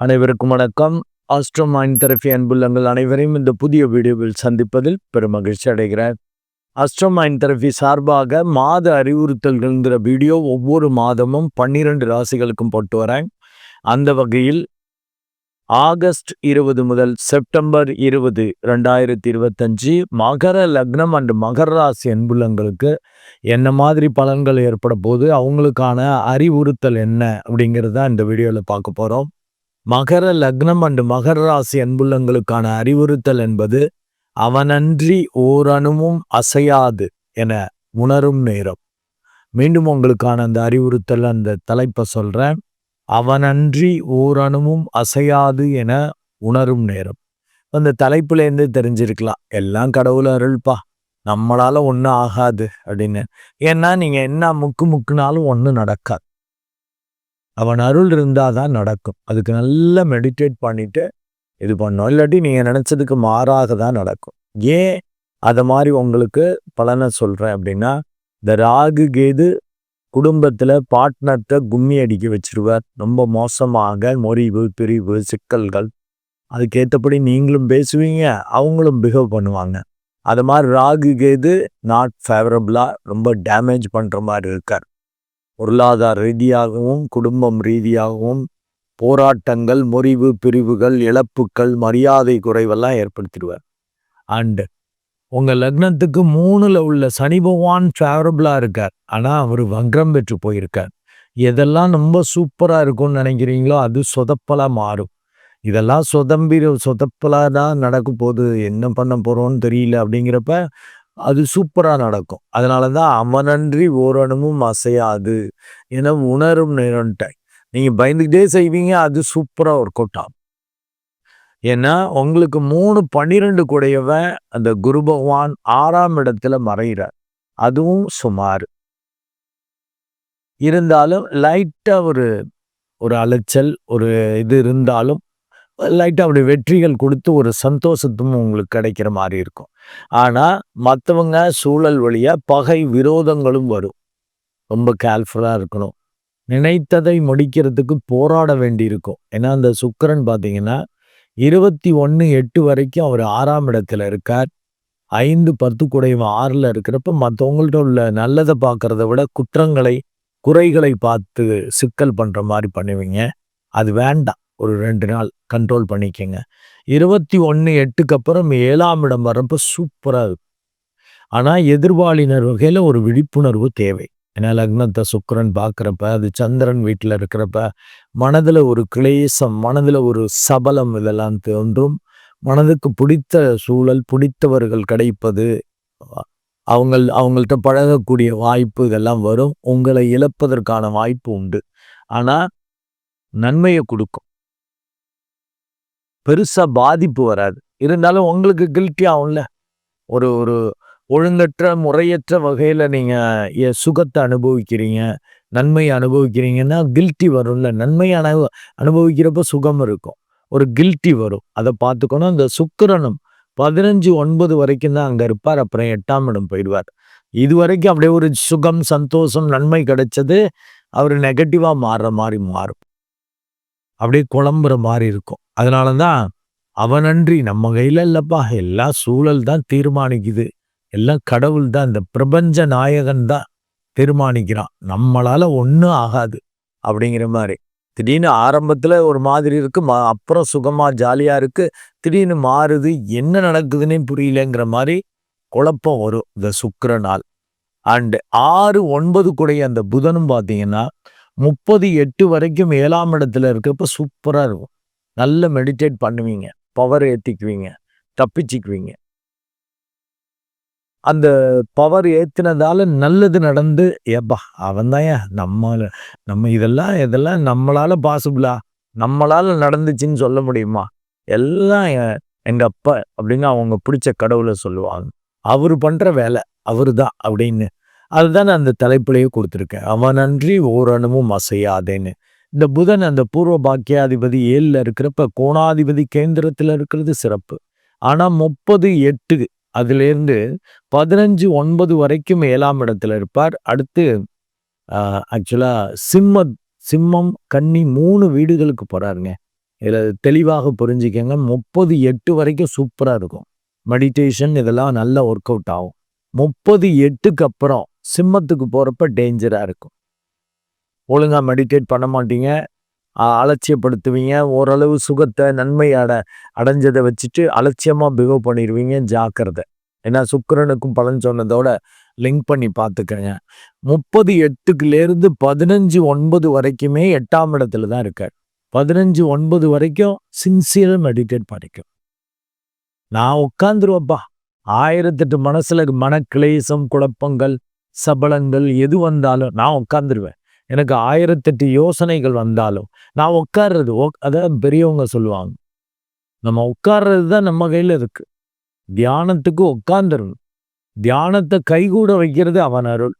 அனைவருக்கும் வணக்கம். Astro mind therapy அன்புள்ளங்கள் அனைவரையும் இந்த புதிய வீடியோவில் சந்திப்பதில் பெரும் மகிழ்ச்சி அடைகிறேன். ஆஸ்ட்ரோ மைண்ட் தெரப்பி சார்பாக மாத அறிவுறுத்தல்கள்ங்கிற வீடியோ ஒவ்வொரு மாதமும் பன்னிரண்டு ராசிகளுக்கும் போட்டு வரேன். அந்த வகையில் ஆகஸ்ட் இருபது முதல் செப்டம்பர் இருபது ரெண்டாயிரத்தி இருபத்தஞ்சி மகர லக்னம் அண்ட் மகர ராசி அன்புள்ளங்களுக்கு என்ன மாதிரி பலன்கள் ஏற்பட போது அவங்களுக்கான அறிவுறுத்தல் என்ன அப்படிங்கிறத இந்த வீடியோவில் பார்க்க போகிறோம் மகர லக்னம் அண்டு மகர ராசி அன்புள்ளங்களுக்கான அறிவுறுத்தல் என்பது அவனன்றி ஓரணுவும் அசையாது என உணரும் நேரம். மீண்டும் உங்களுக்கான அந்த அறிவுறுத்தல் அந்த தலைப்பை சொல்கிறேன் அவனன்றி ஓரணுவும் அசையாது என உணரும் நேரம். அந்த தலைப்புலேருந்து தெரிஞ்சிருக்கலாம். எல்லாம் கடவுள் அருள்பா. நம்மளால ஒன்றும் ஆகாது அப்படின்னு. ஏன்னா நீங்க என்ன முக்கு முக்குனாலும் ஒன்றும் நடக்காது. அவன் அருள் இருந்தால் தான் நடக்கும். அதுக்கு நல்லா மெடிடேட் பண்ணிவிட்டு இது பண்ணோம் இல்லாட்டி நீங்கள் நினச்சதுக்கு மாறாக தான் நடக்கும். ஏன் அதை மாதிரி உங்களுக்கு பலனை சொல்கிறேன் அப்படின்னா இந்த ராகு கேது குடும்பத்தில் பார்ட்னர்கிட்ட கும்மி அடிக்க வச்சிருவார். ரொம்ப மோசமாக முறிவு பிரிவு சிக்கல்கள். அதுக்கேற்றபடி நீங்களும் பேசுவீங்க அவங்களும் பிஹேவ் பண்ணுவாங்க. அது மாதிரி ராகு கேது நாட் ஃபேவரபுளாக ரொம்ப டேமேஜ் பண்ணுற மாதிரி இருக்கார். பொருளாதார ரீதியாகவும் குடும்பம் ரீதியாகவும் போராட்டங்கள் முறிவு பிரிவுகள் இழப்புக்கள் மரியாதை குறைவெல்லாம் ஏற்படுத்திடுவார். அண்டு உங்கள் லக்னத்துக்கு மூணில் உள்ள சனி பகவான் ஃபேவரபுளாக இருக்கார். ஆனால் அவர் வங்கரம் பெற்று போயிருக்கார். எதெல்லாம் ரொம்ப சூப்பராக இருக்கும்னு நினைக்கிறீங்களோ அது சொதப்பலாக மாறும். இதெல்லாம் சொதம்பி சொதப்பலாக தான் நடக்க போகுது. என்ன பண்ண போகிறோன்னு தெரியல அப்படிங்கிறப்ப அது சூப்பராக நடக்கும். அதனால தான் அமனன்றி ஓரணமும் அசையாது என உணரும் நேரம்ட்ட நீங்கள் பயந்துக்கிட்டே செய்வீங்க அது சூப்பராக ஒர்க் அவுட் ஆகும். ஏன்னா உங்களுக்கு மூணு பன்னிரெண்டு கூடையவன் அந்த குரு பகவான் ஆறாம் இடத்துல மறைகிறார். அதுவும் சுமார். இருந்தாலும் லைட்டாக ஒரு ஒரு அலைச்சல் ஒரு இது இருந்தாலும் லைட்டாக அப்படி வெற்றிகள் கொடுத்து ஒரு சந்தோஷத்தும் உங்களுக்கு கிடைக்கிற மாதிரி இருக்கும். ஆனால் மற்றவங்க சூழல் வழியாக பகை விரோதங்களும் வரும். ரொம்ப கேர்ஃபுல்லாக இருக்கணும். நினைத்ததை முடிக்கிறதுக்கு போராட வேண்டியிருக்கும். ஏன்னா அந்த சுக்கரன் பார்த்தீங்கன்னா இருபத்தி ஒன்று எட்டு வரைக்கும் அவர் ஆறாம் இடத்துல இருக்கார். ஐந்து பத்து குடைவன் ஆறில் இருக்கிறப்ப மற்றவங்கள்ட்ட உள்ள நல்லதை பார்க்குறத விட குற்றங்களை குறைகளை பார்த்து சிக்கல் பண்ணுற மாதிரி பண்ணுவீங்க. அது வேண்டாம். ஒரு ரெண்டு நாள் கண்ட்ரோல் பண்ணிக்கங்க. இருபத்தி ஒன்று எட்டுக்கு அப்புறம் ஏழாம் இடம் வரப்போ சூப்பராக இருக்கும். ஆனால் எதிர்வாளினர் வகையில் ஒரு விழிப்புணர்வு தேவை. ஏன்னா லக்னத்தை சுக்கரன் பார்க்குறப்ப அது சந்திரன் வீட்டில் இருக்கிறப்ப மனதில் ஒரு கிளேசம் மனதில் ஒரு சபலம் இதெல்லாம் தோன்றும். மனதுக்கு பிடித்த சூழல் பிடித்தவர்கள் கிடைப்பது அவங்க அவங்கள்ட்ட பழகக்கூடிய வாய்ப்பு இதெல்லாம் வரும். உங்களை இழப்பதற்கான வாய்ப்பு உண்டு. ஆனால் நன்மையை கொடுக்கும். பெருசாக பாதிப்பு வராது. இருந்தாலும் உங்களுக்கு கில்ட்டி ஆகும்ல. ஒரு ஒரு ஒழுங்கற்ற முறையற்ற வகையில் நீங்கள் சுகத்தை அனுபவிக்கிறீங்க நன்மை அனுபவிக்கிறீங்கன்னா கில்ட்டி வரும்ல. நன்மை அனு அனுபவிக்கிறப்ப சுகம் இருக்கும். ஒரு கில்ட்டி வரும். அதை பார்த்துக்கணும். இந்த சுக்கரனும் பதினஞ்சு ஒன்பது வரைக்கும் தான் அங்கே இருப்பார். அப்புறம் எட்டாம் இடம் போயிடுவார். இது வரைக்கும் அப்படியே ஒரு சுகம் சந்தோஷம் நன்மை கிடைச்சது அவர் நெகட்டிவாக மாறுற மாதிரி மாறும். அப்படியே குழம்புற மாதிரி இருக்கும். அதனால தான் அவனன்றி நம்ம கையில் இல்லைப்பா. எல்லா சூழல் தான் தீர்மானிக்குது. எல்லாம் கடவுள் தான் இந்த பிரபஞ்ச நாயகன் தான் தீர்மானிக்கிறான். நம்மளால ஒன்றும் ஆகாது அப்படிங்கிற மாதிரி. திடீர்னு ஆரம்பத்தில் ஒரு மாதிரி இருக்கு. அப்புறம் சுகமா ஜாலியா இருக்கு. திடீர்னு மாறுது. என்ன நடக்குதுன்னே புரியலங்கிற மாதிரி குழப்பம் வரும். இந்த சுக்கர நாள். அண்டு ஆறு ஒன்பது கூடைய அந்த புதனும் பார்த்தீங்கன்னா முப்பது எட்டு வரைக்கும் ஏழாம் இடத்துல இருக்கிறப்ப சூப்பராக இருக்கும். நல்ல மெடிடேட் பண்ணுவீங்க. பவர் ஏற்றிக்குவீங்க தப்பிச்சுக்குவீங்க. அந்த பவர் ஏற்றினதால நல்லது நடந்து ஏப்பா அவன் தான் நம்ம நம்ம இதெல்லாம் இதெல்லாம் நம்மளால் பாசிபிளா நம்மளால் நடந்துச்சுன்னு சொல்ல முடியுமா? எல்லாம் எங்கள் அப்பா அப்படின்னு அவங்க பிடிச்ச கடவுளை சொல்லுவாங்க. அவர் பண்ணுற வேலை அவரு தான் அப்படின்னு. அதுதான் நான் அந்த தலைப்புலையே கொடுத்துருக்கேன். அவன் நன்றி ஓரணமும் அசையாதேன்னு. இந்த புதன் அந்த பூர்வ பாக்கியாதிபதி ஏழில் இருக்கிறப்ப கோணாதிபதி கேந்திரத்தில் இருக்கிறது சிறப்பு. ஆனால் முப்பது எட்டு அதுலேருந்து பதினஞ்சு ஒன்பது வரைக்கும் ஏழாம் இடத்துல இருப்பார். அடுத்து ஆக்சுவலாக சிம்ம சிம்மம் கன்னி மூணு வீடுகளுக்கு போகிறாருங்க இதில் தெளிவாக புரிஞ்சுக்கங்க. முப்பது எட்டு வரைக்கும் சூப்பராக இருக்கும். மெடிடேஷன் இதெல்லாம் நல்லா ஒர்க் அவுட் ஆகும். முப்பது எட்டுக்கு அப்புறம் சிம்மத்துக்கு போகிறப்ப டேஞ்சராக இருக்கும். ஒழுங்காக மெடிடேட் பண்ண மாட்டீங்க. அலட்சியப்படுத்துவீங்க. ஓரளவு சுகத்தை நன்மை அட அடைஞ்சதை வச்சுட்டு அலட்சியமாக பிஹேவ் பண்ணிடுவீங்க ஜாக்கிரதை. ஏன்னா சுக்கரனுக்கும் பலன் சொன்னதோட லிங்க் பண்ணி பார்த்துக்கங்க. முப்பது எட்டுக்குலேருந்து பதினஞ்சு ஒன்பது வரைக்குமே எட்டாம் இடத்துல தான் இருக்கார். பதினஞ்சு ஒன்பது வரைக்கும் சின்சியராக மெடிடேட் பண்ணிக்கும் நான் உட்காந்துருவப்பா ஆயிரத்தெட்டு மனசில் மனக்கிளேசம் குழப்பங்கள் சபலங்கள் எது வந்தாலும் நான் உட்காந்துருவேன் எனக்கு ஆயிரத்தெட்டு யோசனைகள் வந்தாலும் நான் உட்கார்றது உக்- அதான் பெரியவங்க சொல்லுவாங்க நம்ம உட்கார்றது தான் நம்ம கையில் இருக்கு. தியானத்துக்கு உட்கார்ந்துடணும் தியானத்தை கைகூட வைக்கிறது அவன் அருள்.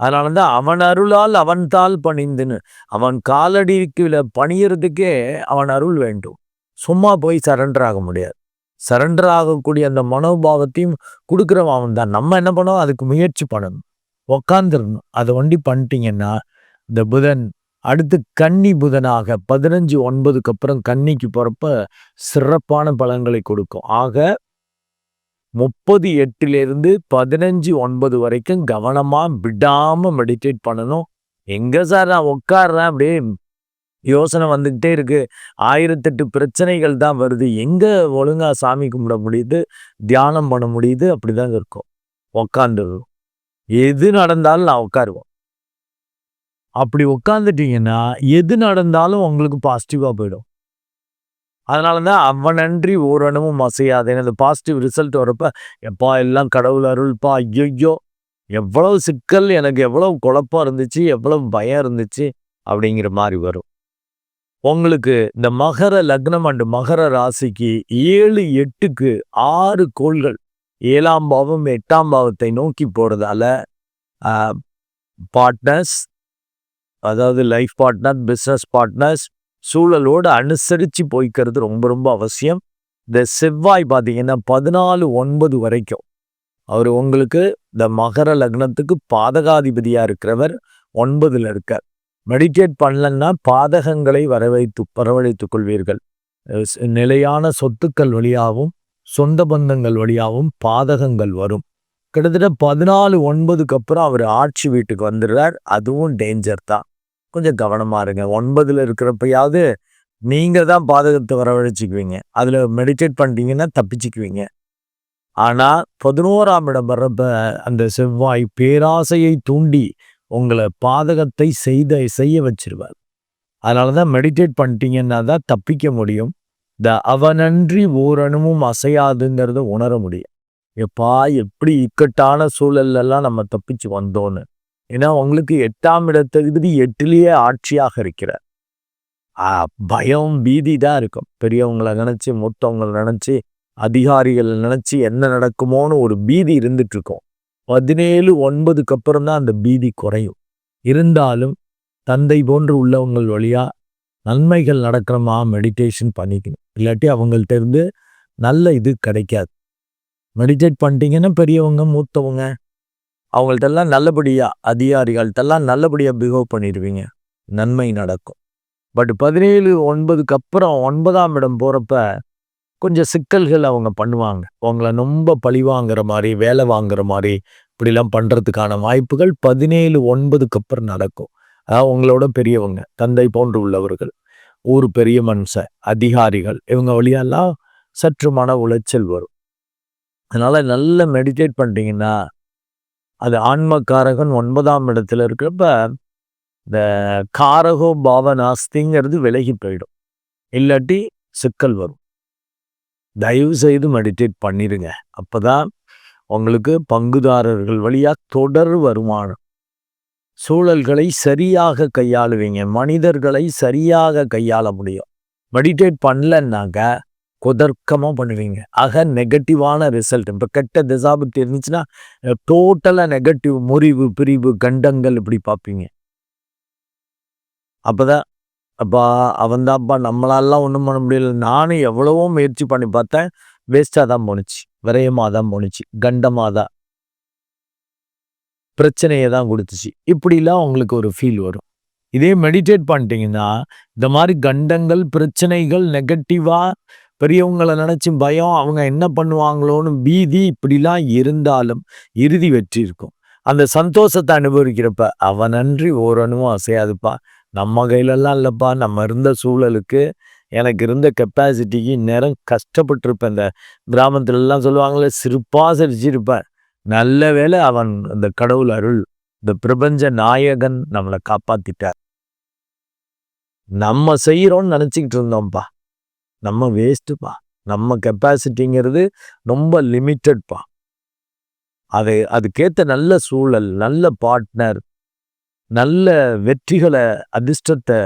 அதனால தான் அவன் அருளால் அவன் தாள் பணிந்துன்னு அவன் காலடிக்கு பணியறதுக்கே அவன் அருள் வேண்டும். சும்மா போய் சரண்டர் ஆக முடியாது. சரண்டர் ஆகக்கூடிய அந்த மனோபாவத்தையும் கொடுக்குறவன் அவன் தான் நம்ம என்ன பண்ணோம் அதுக்கு முயற்சி பண்ணணும். உக்காந்துடணும் அதை வண்டி பண்ணிட்டீங்கன்னா இந்த புதன் அடுத்து கன்னி புதனாக பதினஞ்சு ஒன்பதுக்கு அப்புறம் கன்னிக்கு போகிறப்ப சிறப்பான பலன்களை கொடுக்கும். ஆக முப்பது எட்டுலேருந்து பதினஞ்சு ஒன்பது வரைக்கும் கவனமாக விடாமல் மெடிடேட் பண்ணணும். எங்கே சார் நான் உட்காடுறேன் அப்படியே யோசனை வந்துக்கிட்டே இருக்குது ஆயிரத்தெட்டு பிரச்சனைகள் தான் வருது. எங்கே ஒழுங்காக சாமி கும்பிட முடியுது? தியானம் பண்ண முடியுது? அப்படிதான் இருக்கும். உக்காந்துருவோம் எது நடந்தாலும் நான் உட்காருவோம். அப்படி உட்காந்துட்டீங்கன்னா எது நடந்தாலும் உங்களுக்கு பாசிட்டிவாக போயிடும். அதனால தான் அவனன்றி ஓரணமும் அசையாதேன்னு அந்த பாசிட்டிவ் ரிசல்ட் வரப்ப எப்பா எல்லாம் கடவுள் அருள்ப்பா ஐயோ எவ்வளவு சிக்கல் எனக்கு எவ்வளவு குழப்பம் இருந்துச்சு எவ்வளவு பயம் இருந்துச்சு அப்படிங்கிற மாதிரி வரும். உங்களுக்கு இந்த மகர லக்னம் அண்டு மகர ராசிக்கு ஏழு எட்டுக்கு ஆறு கோள்கள் ஏழாம் பாவம் எட்டாம் பாவத்தை நோக்கி போகிறதால பார்ட்னர்ஸ் அதாவது லைஃப் பார்ட்னர் பிஸ்னஸ் பார்ட்னர்ஸ் சூழலோடு அனுசரித்து போய்க்கிறது ரொம்ப ரொம்ப அவசியம். இந்த செவ்வாய் பார்த்தீங்கன்னா பதினாலு ஒன்பது வரைக்கும். அவர் உங்களுக்கு இந்த மகர லக்னத்துக்கு பாதகாதிபதியாக இருக்கிறவர் ஒன்பதுல இருக்கார். மெடிடேட் பண்ணலன்னா பாதகங்களை வரவைத்து வரவழைத்துக் கொள்வீர்கள். நிலையான சொத்துக்கள் வழியாகவும் சொந்த பந்தங்கள் வழியாகவும் பாதகங்கள் வரும். கிட்டத்தட்ட பதினாலு ஒன்பதுக்கு அப்புறம் அவர் ஆட்சி வீட்டுக்கு வந்துடுறார். அதுவும் டேஞ்சர் தான். கொஞ்சம் கவனமா இருங்க. ஒன்பதில் இருக்கிறப்பயாவது நீங்கள் தான் பாதகத்தை வரவழைச்சிக்குவீங்க. அதில் மெடிடேட் பண்ணிட்டீங்கன்னா தப்பிச்சுக்குவீங்க. ஆனால் பதினோராம் இடம் வர்றப்ப அந்த செவ்வாய் பேராசையை தூண்டி உங்களை பாதகத்தை செய்த செய்ய வச்சிருவார். அதனால தான் மெடிடேட் பண்ணிட்டீங்கன்னா தான் தப்பிக்க முடியும். த அவனன்றி ஓரணுமும் அசையாதுங்கிறத உணர முடியும். எப்பா எப்படி இக்கட்டான சூழல்ல நம்ம தப்பிச்சு வந்தோன்னு. ஏன்னா உங்களுக்கு எட்டாம் இடத்தகுதி எட்டிலேயே ஆட்சியாக இருக்கிறார். பயம் பீதி தான் இருக்கும். பெரியவங்களை நினச்சி மூத்தவங்களை நினச்சி அதிகாரிகளை நினச்சி என்ன நடக்குமோன்னு ஒரு பீதி இருந்துட்டுருக்கோம் பதினேழு ஒன்பதுக்கு அப்புறம் தான் அந்த பீதி குறையும். இருந்தாலும் தந்தை போன்று உள்ளவங்கள் வழியாக நன்மைகள் நடக்கிறமா மெடிடேஷன் பண்ணிக்கணும். இல்லாட்டி அவங்கள்ட்ட இருந்து நல்ல இது கிடைக்காது. மெடிடேட் பண்ணிட்டீங்கன்னா பெரியவங்க மூத்தவங்க அவங்கள்ட்டெல்லாம் நல்லபடியாக அதிகாரிகள்ட்டெல்லாம் நல்லபடியாக பிஹேவ் பண்ணிடுவீங்க நன்மை நடக்கும். பட் பதினேழு ஒன்பதுக்கு அப்புறம் ஒன்பதாம் இடம் போகிறப்ப கொஞ்சம் சிக்கல்கள் அவங்க பண்ணுவாங்க. உங்களை ரொம்ப பழி வாங்குற மாதிரி வேலை வாங்குற மாதிரி இப்படிலாம் பண்ணுறதுக்கான வாய்ப்புகள் பதினேழு ஒன்பதுக்கு அப்புறம் நடக்கும். அதாவது உங்களோட பெரியவங்க தந்தை போன்று உள்ளவர்கள் ஊர் பெரிய மனுஷன் அதிகாரிகள் இவங்க வழியெல்லாம் சற்று மன உளைச்சல் வரும். அதனால் நல்ல மெடிடேட் பண்ணிட்டீங்கன்னா அது ஆன்மக்காரகன் ஒன்பதாம் இடத்துல இருக்கிறப்ப இந்த காரகோ பாவனாஸ்திங்கிறது விலகி போயிடும். இல்லாட்டி சிக்கல் வரும். தயவு செய்து மெடிடேட் பண்ணிடுங்க அப்பதான் உங்களுக்கு பங்குதாரர்கள் வழியாக தொடர் வருமானம். சூழல்களை சரியாக கையாளுவீங்க. மனிதர்களை சரியாக கையாள முடியும். மெடிடேட் பண்ணலன்னாக்க குதர்க்கமாக பண்ணுவீங்க. ஆக நெகட்டிவான ரிசல்ட் இப்போ கெட்ட திசாபுத்தி இருந்துச்சுன்னா டோட்டலாக நெகட்டிவ் முறிவு பிரிவு கண்டங்கள் இப்படி பார்ப்பீங்க அப்போதான் அப்பா அவன் தான்ப்பா நம்மளாலாம் ஒன்றும் பண்ண முடியல. நானும் எவ்வளவோ முயற்சி பண்ணி பார்த்தேன் வேஸ்ட்டாக தான் போணுச்சு. விரயமாக தான் போணுச்சு. கண்டமாக தான். பிரச்சனையை தான் கொடுத்துச்சு. இப்படிலாம் உங்களுக்கு ஒரு ஃபீல் வரும். இதே மெடிடேட் பண்ணிட்டீங்கன்னா இந்த மாதிரி கண்டங்கள் பிரச்சனைகள் நெகட்டிவாக பெரியவங்களை நினச்சும் பயம் அவங்க என்ன பண்ணுவாங்களோன்னு பீதி இப்படிலாம் இருந்தாலும் இறுதி வெற்றி இருக்கும். அந்த சந்தோஷத்தை அனுபவிக்கிறப்ப அவன் நன்றி ஓரணுவும் அசையாதுப்பா. நம்ம கையிலலாம் இல்லைப்பா. நம்ம இருந்த சூழலுக்கு எனக்கு இருந்த கெப்பாசிட்டிக்கு நேரம் கஷ்டப்பட்டிருப்பேன். இந்த கிராமத்துலலாம் சொல்லுவாங்களே சிரிப்பாக சிரிச்சிருப்பேன். நல்ல வேலை அவன் அந்த கடவுள் அருள் இந்த பிரபஞ்ச நாயகன் நம்மளை காப்பாத்திட்டார். நம்ம செய்கிறோன்னு நினச்சிக்கிட்டு இருந்தோம்ப்பா. நம்ம வேஸ்ட்டுப்பா நம்ம கெப்பாசிட்டிங்கிறது ரொம்ப லிமிட்டட்ப்பா அது அதுக்கேற்ற நல்ல சூழல் நல்ல பார்ட்னர் நல்ல வெற்றிகளை அதிர்ஷ்டத்தை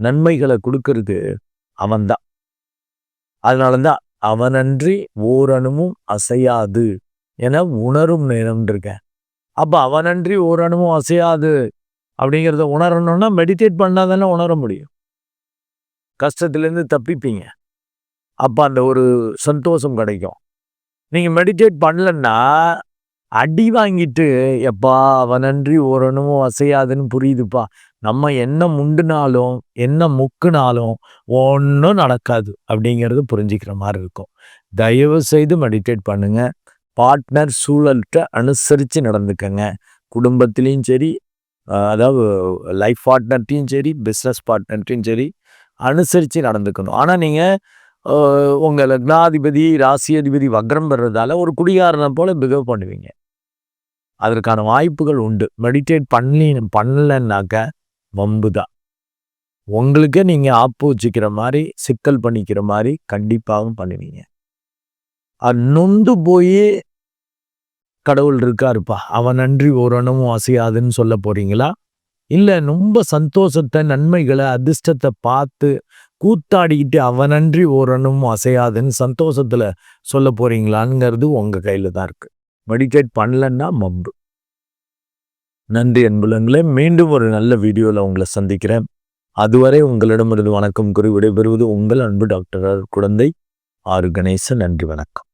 நன்மைகளை கொடுக்கறது அவன்தான். அதனால தான் அவனன்றி ஓரணுமும் அசையாது என உணரும் நேரம் இருக்கேன். அப்போ அவனன்றி ஓரணுமும் அசையாது அப்படிங்கிறத உணரணும்னா மெடிடேட் பண்ணால் தானே உணர முடியும். கஷ்டத்துலேருந்து தப்பிப்பீங்க. அப்போ அந்த ஒரு சந்தோஷம் கிடைக்கும். நீங்கள் மெடிடேட் பண்ணலன்னா அடி வாங்கிட்டு எப்பா அவனன்றி ஓரணுமும் அசையாதுன்னு புரியுதுப்பா. நம்ம என்ன முண்டுனாலும் என்ன முக்குனாலும் ஒன்றும் நடக்காது அப்படிங்கிறது புரிஞ்சிக்கிற மாதிரி இருக்கும். தயவு செய்து மெடிடேட் பண்ணுங்க. பார்ட்னர் சூழல்கிட்ட அனுசரித்து நடந்துக்கங்க. குடும்பத்துலேயும் சரி அதாவது லைஃப் பார்ட்னர்ட்டையும் சரி பிஸ்னஸ் பார்ட்னர்ட்டையும் சரி அனுசரித்து நடந்துக்கணும். ஆனால் நீங்கள் உங்கள் லக்னாதிபதி ராசி அதிபதி வக்ரம் பெறதால ஒரு குடிகாரனை போல் பிகவ் பண்ணுவீங்க. அதற்கான வாய்ப்புகள் உண்டு. மெடிடேட் பண்ணி பண்ணலைன்னாக்க வம்பு தான் உங்களுக்கே நீங்கள் ஆப்பு வச்சுக்கிற மாதிரி சிக்கல் பண்ணிக்கிற மாதிரி கண்டிப்பாகவும் பண்ணுவீங்க. அது நொந்து போய் கடவுள் இருக்காருப்பா. அவன் நன்றி ஓரணுமும் அசையாதுன்னு சொல்ல போறீங்களா? இல்லை ரொம்ப சந்தோஷத்தை நன்மைகளை அதிர்ஷ்டத்தை பார்த்து கூத்தாடிக்கிட்டு அவனன்றி ஓரணும் அசையாதுன்னு சந்தோஷத்தில் சொல்ல போறீங்களாங்கிறது உங்கள் கையில் தான் இருக்குது மெடிடேட் பண்ணலன்னா மம்பு. நன்றி அன்புலங்களே மீண்டும் ஒரு நல்ல வீடியோவில் உங்களை சந்திக்கிறேன். அதுவரை உங்களிடமிருந்து வணக்கம் குறி விடைபெறுவது உங்கள் அன்பு டாக்டர் குழந்தை ஆறு கணேசன் நன்றி வணக்கம்.